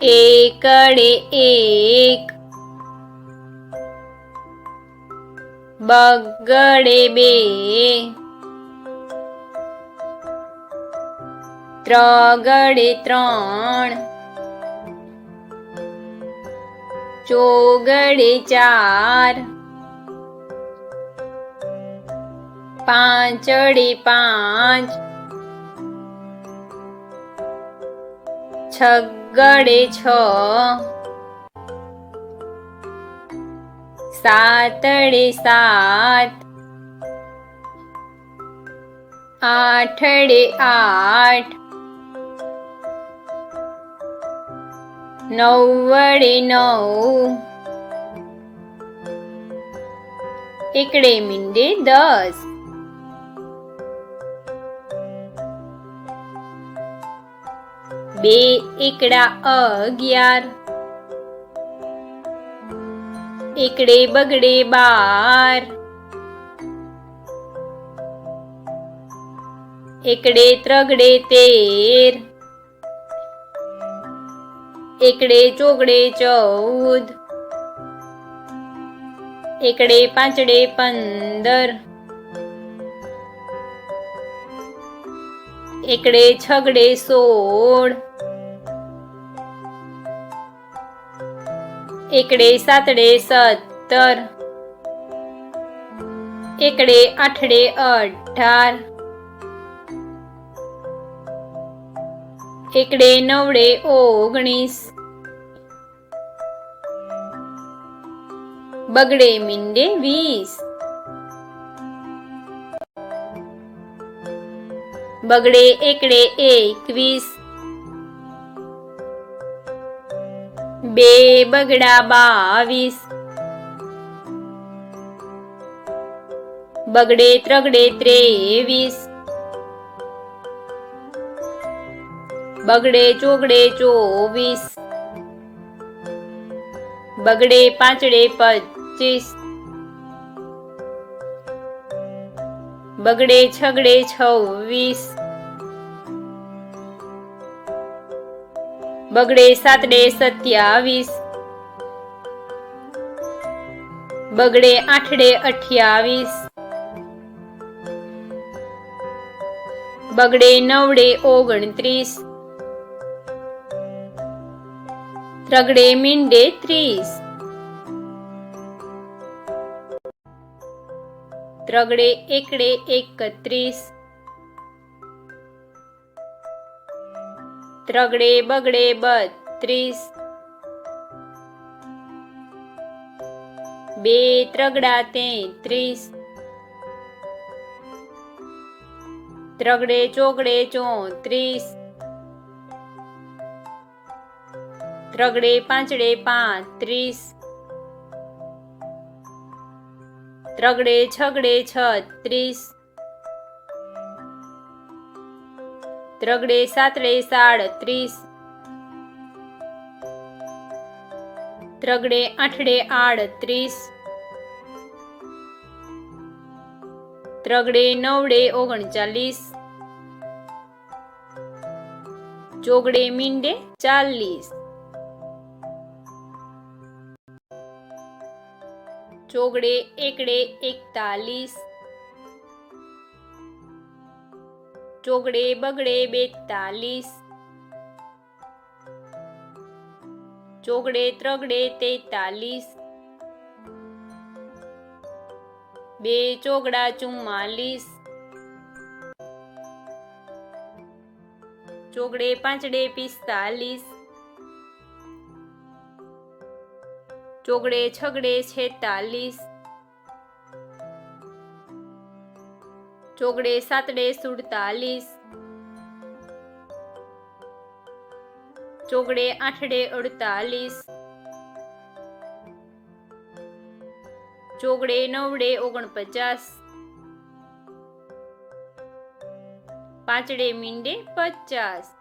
એકડે એક. બગડે બે. ત્રગડે ત્રણ. ચોગડે ચાર. પાંચડે પાંચ. છગડે છ. સાતડે સાત. આઠડે આઠ. નવડે નવ. એકડે મીંડે દસ. બે એકડા અગિયાર. એકડે બગડે બાર. એકડે ત્રગડે તેર. એકડે ચોગડે ચૌદ. એકડે પાંચડે પંદર. એકડે છગડે સોળ. એકડે સાતડે સત્તર. એકડે આઠડે અઢાર. એકડે નવડે ઓગણીસ. બગડે મીંડે વીસ. બગડે એકડે એકવીસ. બે બગડા બાવીસ. બગડે ત્રગડે ત્રેવીસ. બગડે ચોગડે ચોવીસ. બગડે પાંચડે પચીસ. બગડે છગડે છવ્વીસ. બગડે સાતડે સત્યાવીસ. બગડે આઠડે અઠ્યાવીસ. બગડે નવડે ઓગણત્રીસ. ત્રગડે મીંડે ત્રીસ. ત્રગડે એકડે એકત્રીસ. ત્રગડે બગડે બત્રીસ. બે ત્રગડા તેત્રીસ. ત્રગડે ચોગડે ચોત્રીસ. ત્રગડે પાંચડે પાંત્રીસ. ત્રગડે છગડે છત્રીસ. ત્રગડે સાતડે સાડત્રીસ ત્રગડે આઠડે આડત્રીસ ત્રગડે નવડે ઓગણચાલીસ. ચોગડે મીંડે ચાલીસ. ચોગડે એકડે એકતાલીસ. ચોગડે બગડે બેતાલીસ. ચોગડે ત્રગડે તેતાલીસ. બે ચોગડા ચુમ્માલીસ. ચોગડે પાંચડે પિસ્તાલીસ. ચોગડે છગડે છેતાલીસ. ચોગડે સાતડે સુડતાલીસ. ચોગડે આઠડે અડતાલીસ. ચોગડે નવડે ઓગણપચાસ. પાંચડે મીંડે પચાસ.